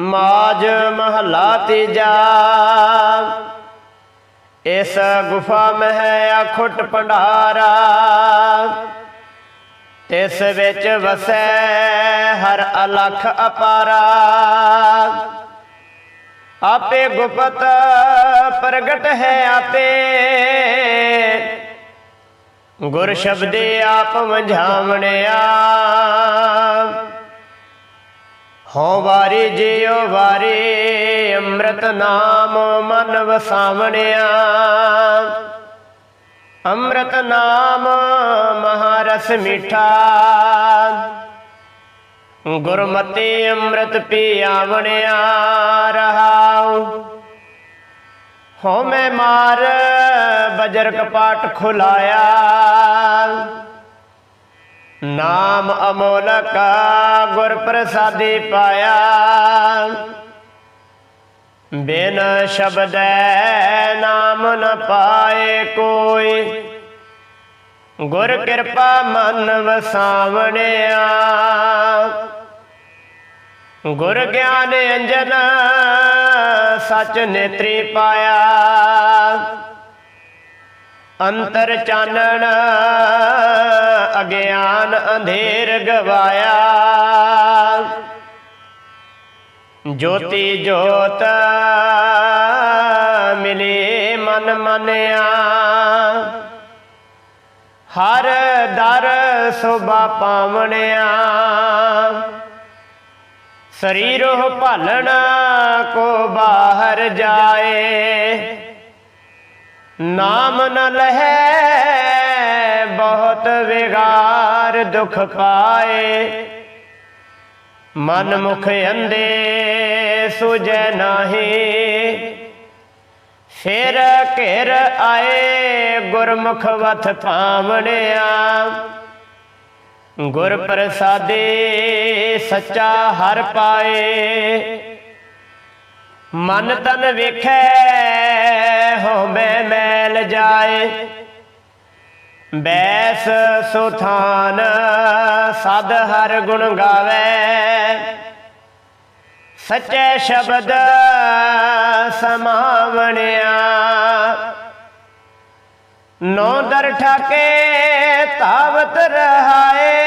ਮਾਜ ਮਹਲਾ ਤੀਜਾ। ਇਸ ਗੁਫਾ ਮਹਿ ਅਖੁੱਟ ਭੰਡਾਰਾ। ਤਿਸ ਵਿੱਚ ਵਸੈ ਹਰ ਅਲਖ ਅਪਾਰਾ। ਆਪੇ ਗੁਪਤ ਪ੍ਰਗਟ ਹੈ ਆਪੇ। ਗੁਰ ਸ਼ਬਦੇ ਆਪ ਵੰਝਾਵਣਿਆ। ਹਉ ਵਾਰੀ ਜਿਉ ਵਾਰੀ ਅੰਮ੍ਰਿਤ ਨਾਮ ਮਨ ਵਸਾਵਣਿਆ ਅੰਮ੍ਰਿਤ ਨਾਮ ਮਹਾਰਸ ਮਿਠਾ। ਗੁਰਮਤਿ ਅੰਮ੍ਰਿਤ ਪੀਆਵਣਿਆ ਰਹਾਉ। ਹਉਮੈ ਮਾਰ ਬਜਰ ਕਪਾਟ ਖੁਲਾਇਆ। ਨਾਮ ਅਮੋਲਕਾ ਗੁਰ ਪ੍ਰਸਾਦੀ ਪਾਇਆ। ਬਿਨ ਸ਼ਬਦੈ ਨਾਮ ਨ ਪਾਏ ਕੋਈ। ਗੁਰ ਕਿਰਪਾ ਮਨ ਵਸਾਵਣਿਆ। ਗੁਰ ਗਿਆਨ ਅੰਜਨ ਸਚ ਨੇਤਰੀ ਪਾਇਆ। ਅੰਤਰ ਚਾਨਣ, ਅਗਿਆਨ ਅੰਧੇਰ ਗਵਾਇਆ। ਜੋਤੀ ਜੋਤ ਮਿਲੇ ਮਨ ਮਨਿਆ। ਹਰ ਦਰ ਸੁਭਾ ਪਾਵਣਿਆ। ਸਰੀਰੋ ਭਾਲਣਾ ਕੋ ਬਾਹਰ ਜਾਏ। ਨਾਮ ਨ ਲਹੈ, ਬਹੁਤ ਵਿਗਾਰ ਦੁਖ ਪਾਏ। ਮਨ ਮੁਖ ਅੰਦੇ ਸੁਜੈ ਨਾਹੀ, ਫਿਰ ਘਿਰ ਆਏ ਗੁਰਮੁਖ ਵਥ ਪਾਵਣਿਆ ਗੁਰ ਪ੍ਰਸਾਦੇ ਸੱਚਾ ਹਰ ਪਾਏ। ਮਨ ਤਨ ਵੇਖੈ ਹੋਵੇ ਮੈਲ ਜਾਏ? ਬੈਸ ਸੁਥਾਨ ਸਦ ਹਰ ਗੁਣ ਗਾਵੇ। ਸੱਚੇ ਸ਼ਬਦ ਸਮਾਵਣਿਆ। ਨੌ ਦਰ ਠਾਕੇ ਤਾਵਤ ਰਹਾਏ।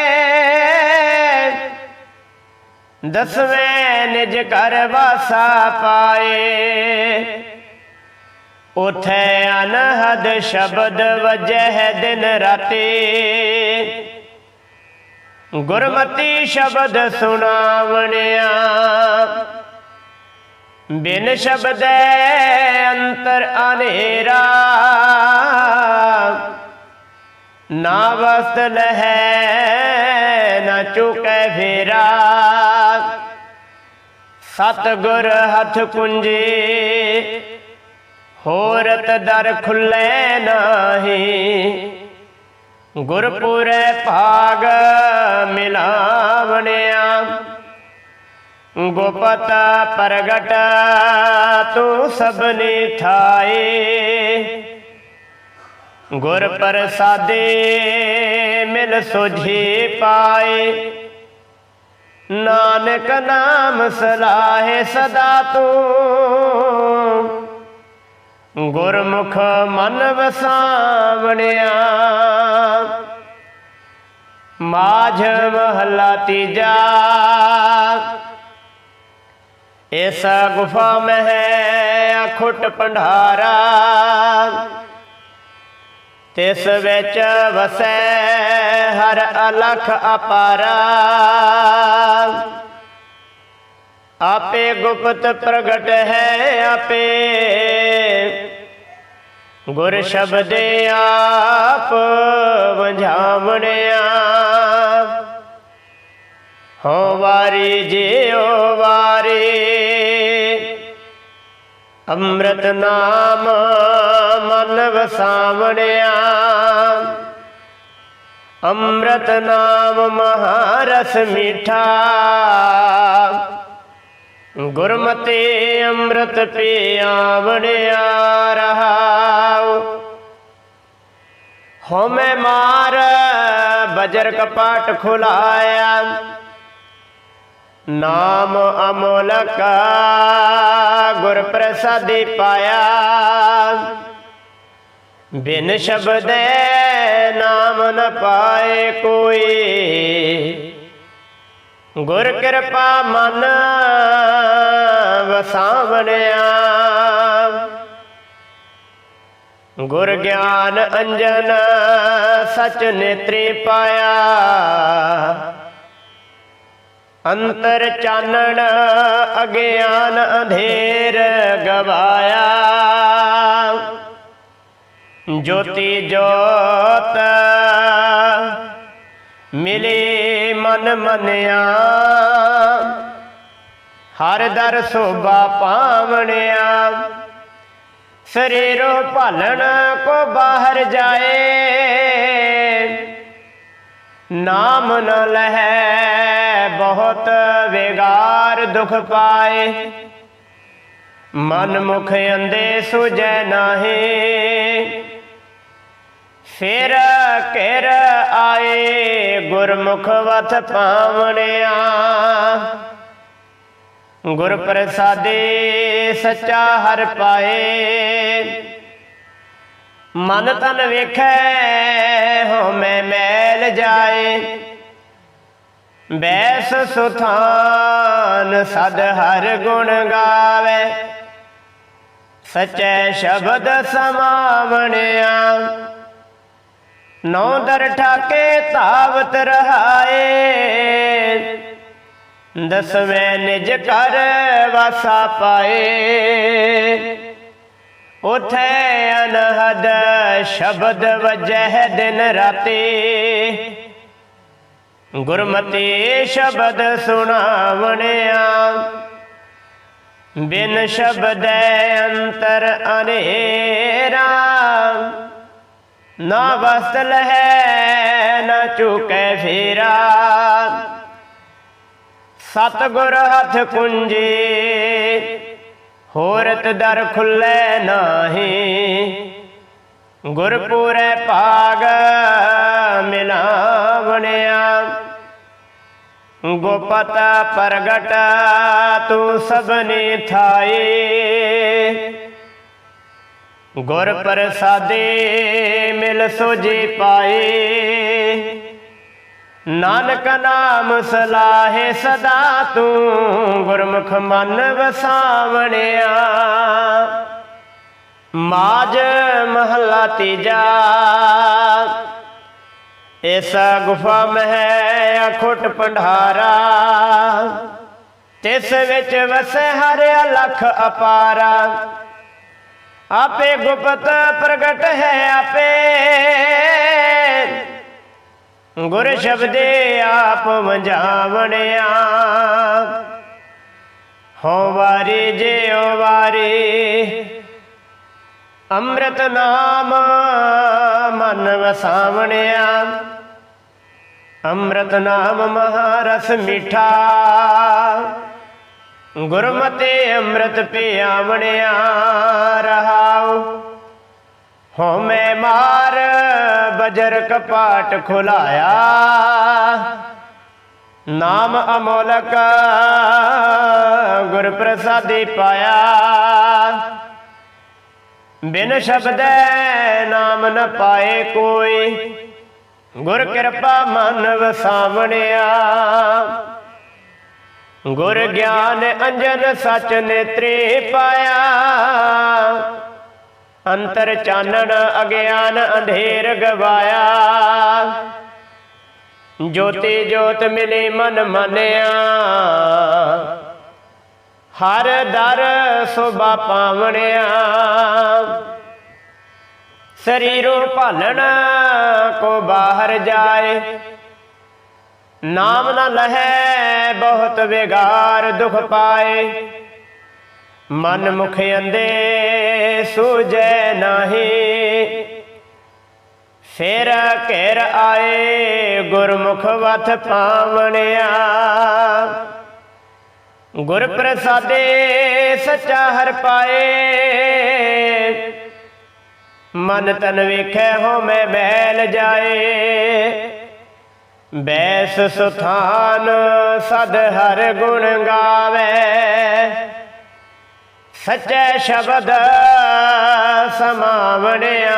ਦਸਵੇਂ ਨਿਜ ਕਰ ਵਾਸਾ ਪਾਏ। ਉਥੇ ਅਨਹਦ ਸ਼ਬਦ ਵਜਹਿ ਦਿਨ ਰਾਤੀ। ਗੁਰਮਤੀ ਸ਼ਬਦ ਸੁਣਾਵਣਿਆ। ਬਿਨ ਸ਼ਬਦੈ ਅੰਤਰ ਅਨੇਰਾ। ਨਾ ਵਸਤ ਲਹੈ ਨਾ ਚੁਕੈ ਫੇਰਾ। ਸਤ ਗੁਰ ਹੱਥ ਕੁੰਜੀ ਹੋਰਤ ਦਰ ਖੁੱਲੈ ਨਾਹੀ। ਗੁਰਪੁਰੇ ਭਾਗ ਮਿਲਾਵਣਿਆ। ਗੋਪਤ ਪ੍ਰਗਟ ਤੂੰ ਸਭਨੀ ਥਾਏ ਗੁਰ ਪ੍ਰਸਾਦੇ ਮਿਲ ਸੁਝੀ ਪਾਏ ਨਾਨਕ ਨਾਮ ਸਲਾਹੇ ਸਦਾ ਤੂੰ। ਗੁਰਮੁਖ ਮਨ ਵਸਾਵਣਿਆ। ਮਾਝ ਮਹਲਾ ਤੀਜਾ। ਇਸ ਗੁਫਾ ਮਹਿ ਅਖੁੱਟ ਭੰਡਾਰਾ। ਤਿਸ ਵਿੱਚ ਵਸੈ ਹਰ ਅਲਖ ਅਪਾਰਾ। ਆਪੇ ਗੁਪਤ ਪ੍ਰਗਟ ਹੈ ਆਪੇ। ਗੁਰ ਸ਼ਬਦੇ ਆਪ ਵੰਝਾਵਣਿਆ। ਹੋ ਵਾਰੀ ਜਿਉ ਵਾਰੀ। ਅੰਮ੍ਰਿਤ ਨਾਮ ਮਨ ਵਸਾਵਣਿਆ ਅੰਮ੍ਰਿਤ ਨਾਮ ਮਹਾਰਸ ਮੀਠਾ। ਗੁਰਮਤਿ ਅੰਮ੍ਰਿਤ ਪੀਆਵਣਿਆ ਰਹਾਉ। ਹਉਮੈ ਮਾਰ ਬਜਰ ਕਪਾਟ ਖੁਲਾਇਆ। ਨਾਮ ਅਮੋਲਕ ਗੁਰ ਪ੍ਰਸਾਦੀ ਪਾਇਆ। ਬਿਨ ਸ਼ਬਦੈ ਨਾਮ ਨ ਪਾਏ ਕੋਈ। ਗੁਰ ਕਿਰਪਾ ਮਨ ਵਸਾਵਣਿਆ। ਗੁਰ ਗਿਆਨ ਅੰਜਨ ਸਚ ਨੇਤਰੀ ਪਾਇਆ। ਅੰਤਰ ਚਾਨਣ ਅਗਿਆਨ ਅੰਧੇਰ ਗਵਾਇਆ। ਜੋਤੀ ਜੋਤ ਮਿਲੇ ਮਨ ਮਨਿਆ। ਹਰ ਦਰ ਸੋਭਾ ਪਾਵਣਿਆ। ਸਰੀਰੋ ਭਾਲਣ ਕੋ ਬਾਹਰ ਜਾਏ। ਨਾਮ ਨ ਲਹੈ ਬਹੁਤ ਵਿਗਾਰ ਦੁਖ ਪਾਏ। ਮਨ ਮੁਖ ਅੰਦੇ ਸੁਜੈ ਨਾਹੀ। ਫਿਰ ਘਿਰ ਆਏ ਗੁਰਮੁਖ ਵਥ ਪਾਵਣਿਆ। ਗੁਰ ਪ੍ਰਸਾਦੇ ਸੱਚਾ ਹਰ ਪਾਏ। ਮਨ ਤਨ ਵੇਖੈ ਹੋ ਮੈਂ ਮੈਲ ਜਾਏ। ਬੈਸ ਸੁਥਾਨ ਸਦ ਹਰ ਗੁਣ ਗਾਵੇ। ਸਚੈ ਸ਼ਬਦ ਸਮਾਵਣਿਆ। ਨੌ ਦਰ ਠਾਕੇ ਧਾਵਤ ਰਹਾਏ। ਦਸਵੇਂ ਨਿਜ ਕਰ ਵਾਸਾ ਪਾਏ। ਉਥੇ ਅਨਹਦ ਸ਼ਬਦ ਵਜਹਿ ਦਿਨ ਰਾਤੀ। ਗੁਰਮਤੀ ਸ਼ਬਦ ਸੁਣਾਵਣਿਆ। ਬਿਨ ਸ਼ਬਦ ਅੰਤਰ ਅਨੇਰਾ। ਨਾ ਵਸਤ ਲਹੈ ਨਾ ਚੁਕੈ ਫੇਰਾ। ਸਤਗੁਰ ਹੱਥ ਕੁੰਜੀ, ਹੋਰਤ ਦਰ ਖੁੱਲੇ ਨਾਹੀ। ਗੁਰਪੂਰੇ ਭਾਗ ਮਿਲਾਵਣਿਆ। ਗੋਪਤ ਪ੍ਰਗਟ ਤੂੰ ਸਭਨੀ ਥਾਈ ਗੁਰ ਪ੍ਰਸਾਦੇ ਮਿਲ ਸੋਜੀ ਪਾਏ। ਨਾਨਕ ਨਾਮ ਸਲਾਹੇ ਸਦਾ ਤੂੰ ਗੁਰਮੁਖ ਮਨ ਵਸਾਵਣਿਆ। ਮਾਜ ਮਹਲਾ ਤੀਜਾ। ਇਸ ਗੁਫਾ ਮਹਿ ਅਖੁੱਟ ਪੰਢਾਰਾ ਤਿਸ ਵਿੱਚ ਵਸੈ ਹਰਿਆ ਲਖ ਅਪਾਰਾ। ਆਪੇ ਗੁਪਤ ਪ੍ਰਗਟ ਹੈ ਆਪੇ। ਗੁਰ ਸ਼ਬਦੇ ਆਪ ਵੰਜਾਵਣਿਆ ਹੋ ਵਾਰੀ ਜਿਉ ਵਾਰੀ। ਅੰਮ੍ਰਿਤ ਨਾਮ ਮਨ ਵਸਾਵਣਿਆ। ਅੰਮ੍ਰਿਤ ਨਾਮ ਮਹਾਰਸ ਮਿਠਾ। ਗੁਰਮਤੇ ਅੰਮ੍ਰਿਤ ਪਿਆਵਣਿਆ ਰਹਾਉ। ਹਉਮੈ ਮਾਰ ਬਜਰ ਕਪਾਟ ਖੁਲਾਇਆ। ਨਾਮ ਅਮੋਲਕ ਗੁਰ ਪ੍ਰਸਾਦੀ ਪਾਇਆ। ਬਿਨ ਸ਼ਬਦੈ ਨਾਮ ਨ ਪਾਏ ਕੋਈ। ਗੁਰ ਕਿਰਪਾ ਮਨ ਵਸਾਵਣਿਆ। ਗੁਰ ਗਿਆਨ ਅੰਜਨ ਸਚ ਨੇਤਰੇ ਪਾਇਆ। ਅੰਤਰ ਚਾਨਣ ਅਗਿਆਨ ਅੰਧੇਰ ਗਵਾਇਆ। ਜੋਤੀ ਜੋਤ ਮਿਲੇ ਮਨ ਮੰਨਿਆ। ਹਰ ਦਰ ਸੁਭਾ ਪਾਵਣਿਆ। ਸਰੀਰੋ ਭਾਲਣ ਕੋ ਬਾਹਰ ਜਾਏ। ਨਾਮ ਨਾ ਲਹੈ, ਬਹੁਤ ਵਿਗਾਰ ਦੁਖ ਪਾਏ। ਮਨ ਮੁਖ ਅੰਦੇ ਸੂਝੈ ਨਾਹੀ। ਫੇਰ ਘੇਰ ਆਏ, ਗੁਰਮੁਖ ਵਥ ਪਾਵਣਿਆ। ਗੁਰ ਪ੍ਰਸਾਦੇ ਸੱਚਾ ਹਰ ਪਾਏ। ਮਨ ਤਨ ਵੇਖੈ ਹੋ ਮੈਂ ਬੈਲ ਜਾਏ। ਬੈਸ ਸੁਥਾਨ ਸਦ ਹਰ ਗੁਣ ਗਾਵੇ। ਸੱਚੇ ਸ਼ਬਦ ਸਮਾਵਣਿਆ।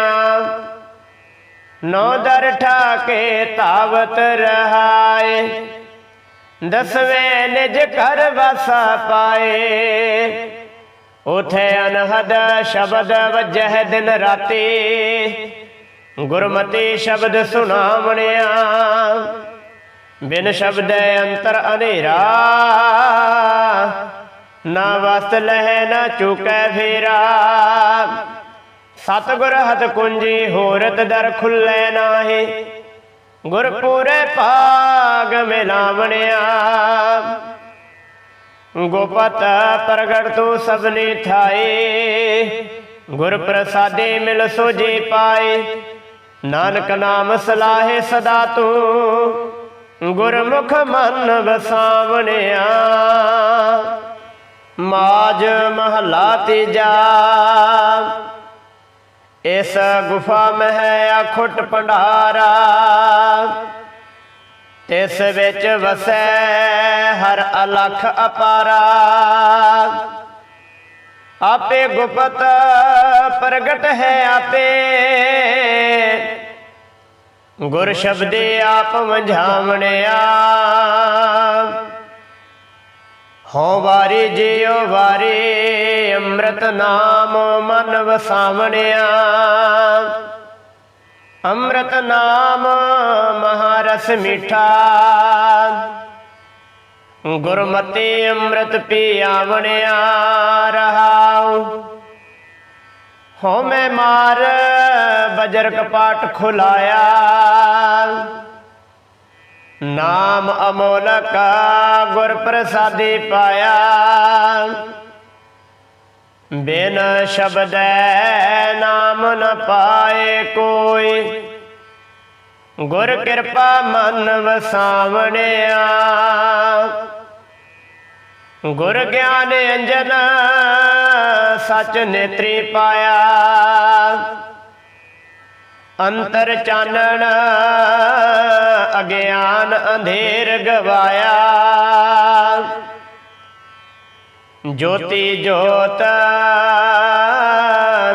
ਨੋ ਦਰ ਠਾਕੇ ਤਾਵਤ ਰਹਾਏ। ਦਸਵੇਂ ਨਿਜ ਕਰ ਵਸਾ ਪਾਏ। ਉਥੇ ਅਨਹਦ ਸ਼ਬਦ ਵਜਹ ਦਿਨ ਰਾਤੀ। ਗੁਰਮਤੀ ਸ਼ਬਦ ਸੁਣਾਵਣਿਆ, ਬਿਨ ਸ਼ਬਦ ਅੰਤਰ ਹਨੇਰਾ। ਨਾ ਵਸ ਲਹਿ, ਨਾ ਚੁਕੈ ਫੇਰਾ। ਸਤਗੁਰ ਹਤ ਕੁੰਜੀ ਹੋਰਤ ਦਰ ਖੁੱਲੇ ਨਾਹੀ। ਗੁਰ ਪੂਰੇ ਮਿਲਾਵਣਿਆ। ਗੋਪਤ ਪ੍ਰਗਟ ਤੂੰ ਸਭਨੀ ਥਾਏ ਗੁਰ ਪ੍ਰਸਾਦੇ ਮਿਲ ਸੋਜੀ ਪਾਏ ਨਾਨਕ ਨਾਮ ਸਲਾਹੇ ਸਦਾ ਤੂੰ। ਗੁਰਮੁਖ ਮਨ ਵਸਾਵਣਿਆ। ਮਾਜ ਮਹਲਾ ਤੀਜਾ। ਇਸ ਗੁਫਾ ਮਹਿ ਅਖੁੱਟ ਭੰਡਾਰਾ। ਤਿਸ ਵਿੱਚ ਵਸੈ ਹਰ ਅਲਖ ਅਪਾਰਾ। ਆਪੇ ਗੁਪਤ ਪ੍ਰਗਟ ਹੈ ਆਪੇ। ਗੁਰ ਸ਼ਬਦੇ ਆਪ ਵੰਝਾਵਣਿਆ ਹੋ ਵਾਰੀ ਜਿਉ ਵਾਰੀ ਅੰਮ੍ਰਿਤ ਨਾਮ ਮਨ ਵਸਾਵਣਿਆ ਅੰਮ੍ਰਿਤ ਨਾਮ ਮਹਾਰਸ ਮਿਠਾ। ਗੁਰਮਤਿ ਅੰਮ੍ਰਿਤ ਪੀਆਵਣਿਆ ਰਹਾਉ। ਹਉਮੈ ਮਾਰ ਬਜਰ ਕਪਾਟ ਖੁਲਾਇਆ। ਨਾਮ ਅਮੋਲਕ ਗੁਰ ਪ੍ਰਸਾਦੀ ਪਾਇਆ। ਬਿਨ ਸ਼ਬਦੈ ਨਾਮ ਨ ਪਾਏ ਕੋਈ। ਗੁਰ ਕਿਰਪਾ ਮਨ ਵਸਾਵਣਿਆ ਗੁਰ ਗਿਆਨ ਅੰਜਨ ਸਚ ਨੇਤਰੀ ਪਾਇਆ। ਅੰਤਰ ਚਾਨਣ ਅਗਿਆਨ ਅੰਧੇਰ ਗਵਾਇਆ। ਜੋਤੀ ਜੋਤ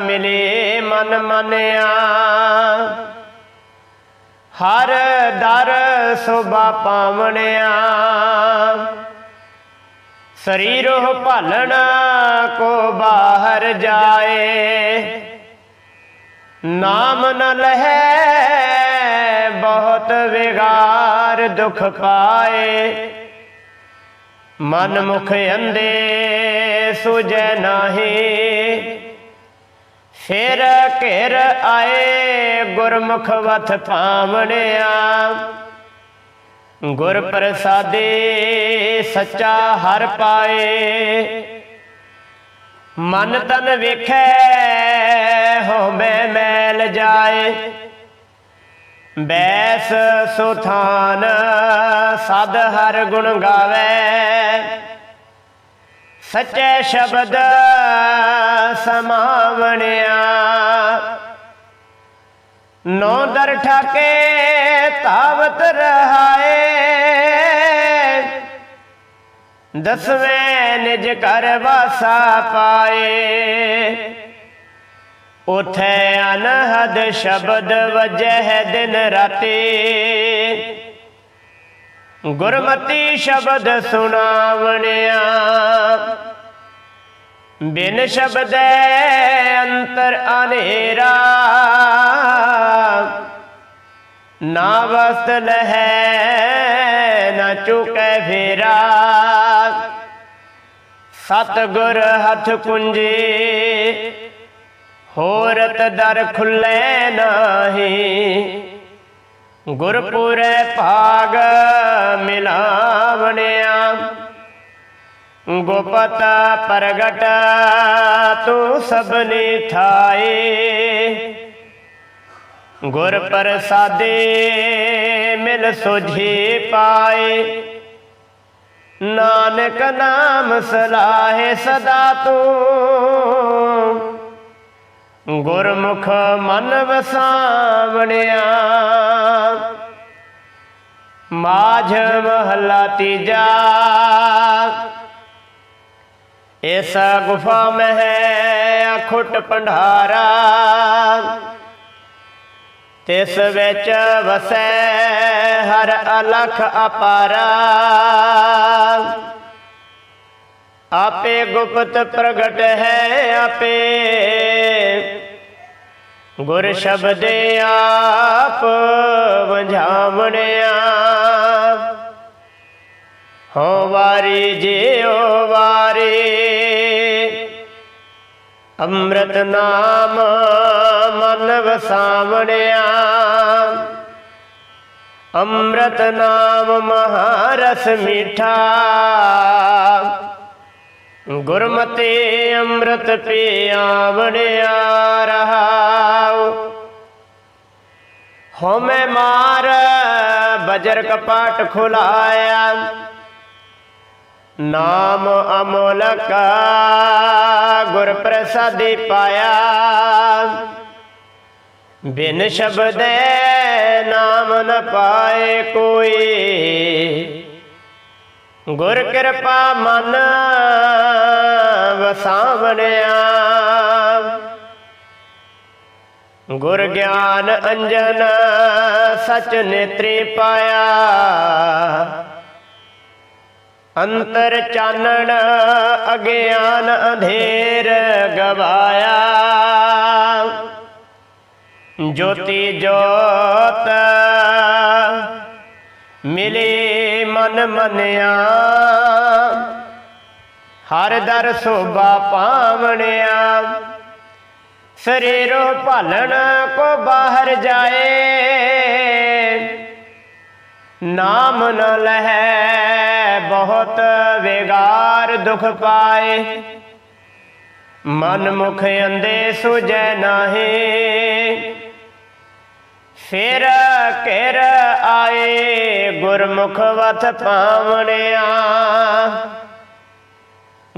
ਮਿਲੇ ਮਨ ਮੰਨਿਆ। ਹਰ ਦਰ ਸੋਭਾ ਪਾਵਣਿਆ। ਸਰੀਰੋ ਭਾਲਣ ਕੋ ਬਾਹਰ ਜਾਏ। ਨਾਮ ਨ ਲਹੈ ਬਹੁਤ ਵਿਗਾਰ ਦੁਖ ਪਾਏ। ਮਨ ਮੁਖ ਅੰਦੇ ਸੁਜੈ ਨਾਹੀ। ਫਿਰ ਘੇਰ ਆਏ ਗੁਰਮੁਖ ਵਥ ਪਾਵਣਿਆ ਗੁਰ ਪ੍ਰਸਾਦੇ ਸੱਚਾ ਹਰ ਪਾਏ। ਮਨ ਤਨ ਵੇਖੈ ਹੋਵੇ ਮੈਲ ਜਾਏ। ਬੈਸ ਸੁਥਾਨ ਸਦ ਹਰ ਗੁਣ ਗਾਵੇ। ਸੱਚੇ ਸ਼ਬਦ ਸਮਾਵਣਿਆ। ਨੋ ਦਰ ਠਾਕੇ ਤਾਵਤ ਰਹਾਏ। ਦਸਵੇਂ ਨਿਜ ਘਰ ਵਾਸਾ ਪਾਏ। ਉਥੇ ਅਨਹਦ ਸ਼ਬਦ ਵਜਹਿ ਦਿਨ ਰਾਤੀ। ਗੁਰਮਤੀ ਸ਼ਬਦ ਸੁਣਾਵਣਿਆ। ਬਿਨ ਸ਼ਬਦ ਅੰਤਰ ਅਨੇਰਾ। ਨਾ ਵਸਤ ਲਹੈ, ਨਾ ਚੁਕੈ ਫੇਰਾ। ਸਤ ਗੁਰ ਹੱਥ ਕੁੰਜੀ ਹੋਰਤ ਦਰ ਖੁੱਲੇ ਨਾਹੀ। ਗੁਰਪੁਰੇ ਭਾਗ ਮਿਲਾਵਣਿਆ। ਗੋਪਤ ਪ੍ਰਗਟ ਤੂੰ ਸਭਨੀ ਥਾਏ ਗੁਰ ਪ੍ਰਸਾਦੇ ਮਿਲ ਸੁਝੀ ਪਾਏ ਨਾਨਕ ਨਾਮ ਸਲਾਹੇ ਸਦਾ ਤੂੰ ਗੁਰਮੁਖ ਮਨ ਵਸਾਵਣਿਆ। ਮਾਝ ਮਹਲਾ ਤੀਜਾ। ਇਸ ਗੁਫਾ ਮਹਿ ਅਖੁੱਟ ਭੰਡਾਰਾ। ਤਿਸ ਵਿੱਚ ਵਸੈ ਹਰ ਅਲਖ ਅਪਾਰਾ। ਆਪੇ ਗੁਪਤ ਪ੍ਰਗਟ ਹੈ ਆਪੇ। ਗੁਰ ਸ਼ਬਦ ਆਪ ਵੰਝਾਵਣਿਆ। ਹੋ ਵਾਰੀ ਜਿਉ ਵਾਰੀ, ਅੰਮ੍ਰਿਤ ਨਾਮ ਮਨ ਵਸਾਵਣਿਆ ਅੰਮ੍ਰਿਤ ਨਾਮ ਮਹਾਰਸ ਮੀਠਾ। ਗੁਰਮਤਿ ਅੰਮ੍ਰਿਤ ਪਿਆਵਣਿਆ ਰਹਾਉ ਹੋਮੇ ਮਾਰ ਬਜਰ ਕਪਾਟ ਖੁਲਾਇਆ। ਨਾਮ ਅਮੋਲਕ ਗੁਰ ਪ੍ਰਸਾਦੀ ਪਾਇਆ। ਬਿਨ ਸ਼ਬਦੇ ਨਾਮ ਨ ਪਾਏ ਕੋਈ। ਗੁਰ ਕਿਰਪਾ ਮਨ ਵਸਾਵਣਿਆ। ਗੁਰ ਗਿਆਨ ਅੰਜਨ ਸਚ ਨੇਤਰੀ ਪਾਇਆ। ਅੰਤਰ ਚਾਨਣ ਅਗਿਆਨ ਅੰਧੇਰ ਗਵਾਇਆ। ਜੋਤੀ ਜੋਤ ਮਿਲੇ ਮਨ ਮਨਿਆ। ਹਰ ਦਰ ਸੋਭਾ ਪਾਵਣਿਆ। ਸਰੀਰੋ ਭਾਲਣ ਕੋ ਬਾਹਰ ਜਾਏ। ਨਾਮ ਨ ਲਹੈ ਬਹੁਤ ਵਿਗਾਰ ਦੁਖ ਪਾਏ। ਮਨ ਮੁਖ ਅੰਦੇ ਸੁਜੈ ਨਾਹੀ। ਫਿਰ ਕਹਿਰ ਆਏ ਗੁਰਮੁਖ ਵਤ ਪਾਵਣਿਆ।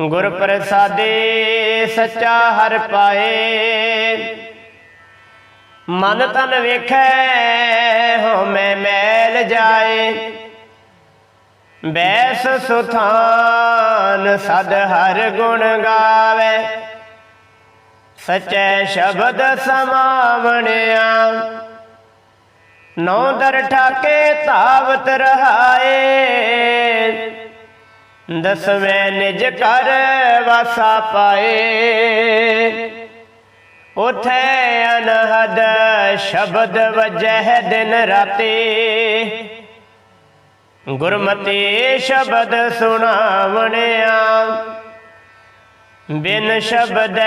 ਗੁਰ ਪ੍ਰਸਾਦੇ ਸੱਚਾ ਹਰ ਪਾਏ। ਮਨ ਤਨ ਵੇਖੈ ਹੋ ਮੈਂ ਮੈਲ ਜਾਏ। ਬੈਸ ਸੁਥਾਨ ਸਦ ਹਰ ਗੁਣ ਗਾਵੇ। ਸਚੈ ਸ਼ਬਦ ਸਮਾਵਣਿਆ। ਨੌ ਦਰ ਠਾਕੇ ਧਾਵਤ ਰਹਾਏ। ਦਸਵੇਂ ਨਿਜ ਕਰ ਵਾਸਾ ਪਾਏ। ਉਥੇ ਅਨਹਦ ਸ਼ਬਦ ਵਜਹਿ ਦਿਨ ਰਾਤੀ। ਗੁਰਮਤੀ ਸ਼ਬਦ ਸੁਣਾਵਣਿਆ। ਬਿਨ ਸ਼ਬਦ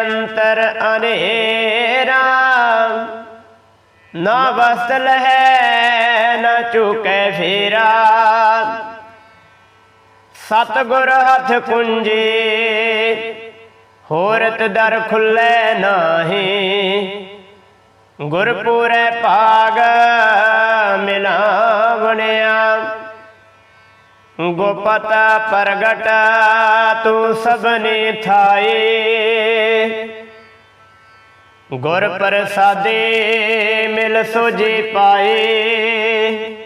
ਅੰਤਰ ਅਨੇਰਾ। ਨਾ ਵਸਲ ਹੈ, ਨਾ ਚੁਕੇ ਫੇਰਾ। ਸਤਗੁਰ ਹੱਥ ਕੁੰਜੀ, ਹੋਰਤ ਦਰ ਖੁੱਲੇ ਨਾਹੀ। ਗੁਰਪੂਰੇ ਭਾਗ ਮਿਲਾਵਣਿਆ। ਗੋਪਤ ਪ੍ਰਗਟ ਤੂੰ ਸਭਨੀ ਥਾਈ। ਗੁਰ ਪ੍ਰਸਾਦੇ ਮਿਲ ਸੋਜੀ ਪਾਏ।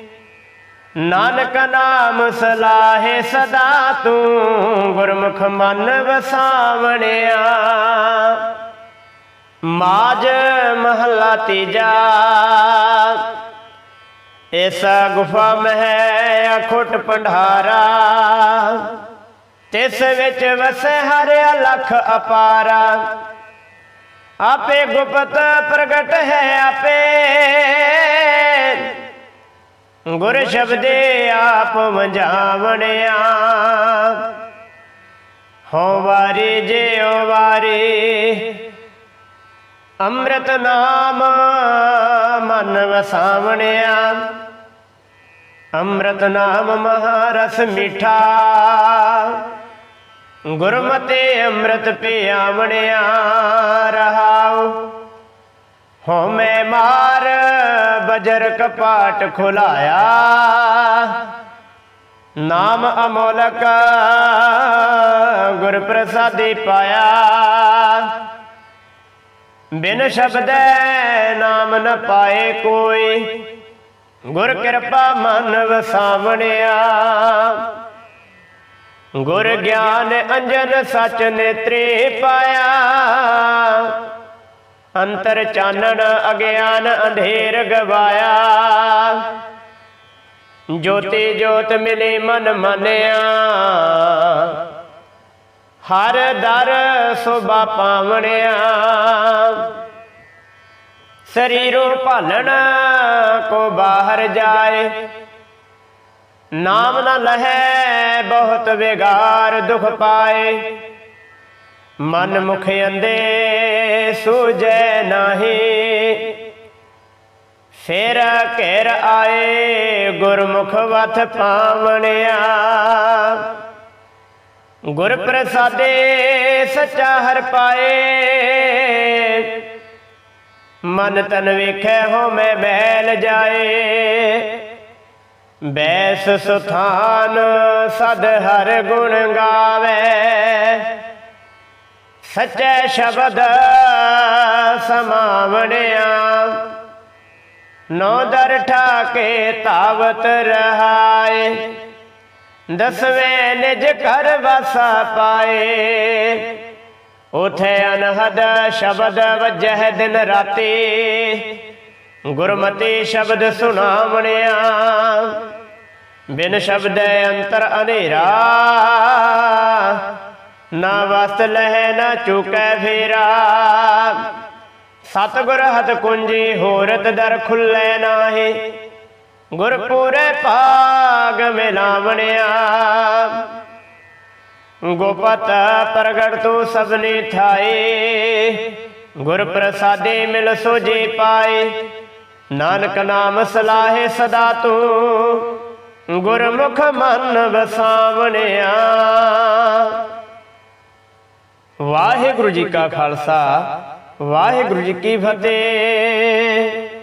ਨਾਨਕ ਨਾਮ ਸਲਾਹੇ ਸਦਾ ਤੂੰ ਗੁਰਮੁਖ ਮਨ ਵਸਾਵਣਿਆ ਮਾਜ ਮਹਲਾ ਤੀਜਾ। ਇਸ ਗੁਫਾ ਮਹਿ ਅਖੁੱਟ ਭੰਡਾਰਾ। ਤਿਸ ਵਿੱਚ ਵਸੈ ਹਰਿਆ ਲਖ ਅਪਾਰਾ। ਆਪੇ ਗੁਪਤ ਪ੍ਰਗਟ ਹੈ ਆਪੇ। ਗੁਰ ਸ਼ਬਦੇ ਆਪ ਵੰਜਾਵਣਿਆ ਹੋ ਵਾਰੀ ਜੇ ਜਿਉ ਵਾਰੀ ਅੰਮ੍ਰਿਤ ਨਾਮ ਮਨ ਵਸਾਵਣਿਆ। ਅੰਮ੍ਰਿਤ ਨਾਮ ਮਹਾਰਸ ਮਿਠਾ। ਗੁਰਮਤੇ ਅੰਮ੍ਰਿਤ ਪਿਆਵਣਿਆ ਰਹਾਉ। ਹੋਮੇ ਮਾਰ ਬਜਰ ਕਪਾਟ ਖੁਲਾਇਆ। ਨਾਮ ਅਮੋਲਕ ਗੁਰ ਪ੍ਰਸਾਦੀ ਪਾਇਆ। ਬਿਨ ਸ਼ਬਦੈ ਨਾਮ ਨ ਪਾਏ ਕੋਈ। ਗੁਰ ਕਿਰਪਾ ਮਨ ਵਸਾਵਣਿਆ। ਗੁਰ ਗਿਆਨ ਅੰਜਨ ਸਚ ਨੇਤਰੇ ਪਾਇਆ। ਅੰਤਰ ਚਾਨਣ ਅਗਿਆਨ ਅੰਧੇਰ ਗਵਾਇਆ। ਜੋਤੀ ਜੋਤ ਮਿਲੇ ਮਨ ਮੰਨਿਆ। ਹਰ ਦਰ ਸੁਭਾ ਪਾਵਣਿਆ। ਸਰੀਰੋਂ ਭਾਲਣ ਕੋ ਬਾਹਰ ਜਾਏ। ਨਾਮ ਨਾ ਲਹੈ, ਬਹੁਤ ਵਿਗਾਰ ਦੁਖ ਪਾਏ। ਮਨ ਮੁਖ ਅੰਦੇ ਸੂਝੈ ਨਾਹੀ। ਫੇਰ ਘੇਰ ਆਏ, ਗੁਰਮੁਖ ਵਥ ਪਾਵਣਿਆ। ਗੁਰ ਪ੍ਰਸਾਦੇ ਸੱਚਾ ਹਰ ਪਾਏ। ਮਨ ਤਨ ਵੇਖੈ ਹੋ ਮੈਂ ਬੈਲ ਜਾਏ। ਬੈਸ ਸੁਥਾਨ ਸਦ ਹਰ ਗੁਣ ਗਾਵੇ। ਸੱਚੇ ਸ਼ਬਦ ਸਮਾਵਣਿਆ। ਨੌ ਦਰ ਠਾਕੇ ਤਾਵਤ ਰਹਾਏ। ਦਸਵੇਂ ਨਿਜ ਘਰ ਵਸਾ ਪਾਏ। ਉਥੇ ਅਨਹਦ ਸ਼ਬਦ ਵਜਹ ਦਿਨ ਰਾਤੀ। ਗੁਰਮਤੀ ਸ਼ਬਦ ਸੁਣਾਵਣਿਆ, ਬਿਨ ਸ਼ਬਦ ਅੰਤਰ ਅਨੇਰਾ ਨਾ ਵਸਤ ਲਹਿ, ਨਾ ਚੁਕੈ ਫੇਰਾ। ਸਤਗੁਰ ਹਤ ਕੁੰਜੀ, ਹੋਰਤ ਦਰ ਖੁੱਲੇ ਨਾਹੀ। ਗੁਰ ਪੂਰੇ ਭਾਗ ਮਿਲਾਵਣਿਆ। ਗੋਪਤ ਪ੍ਰਗਟ ਤੂੰ ਸਭਨੀ ਥਾਏ ਗੁਰ ਪ੍ਰਸਾਦੇ ਮਿਲ ਸੋਜੇ ਪਾਏ। ਨਾਨਕ ਨਾਮ ਸਲਾਹੇ ਸਦਾ ਤੂੰ। ਗੁਰਮੁਖ ਮਨ ਵਸਾਵਣਿਆ ਵਾਹਿਗੁਰੂ ਜੀ ਕਾ ਖਾਲਸਾ, ਵਾਹਿਗੁਰੂ ਜੀ ਕੀ ਫਤਿਹ।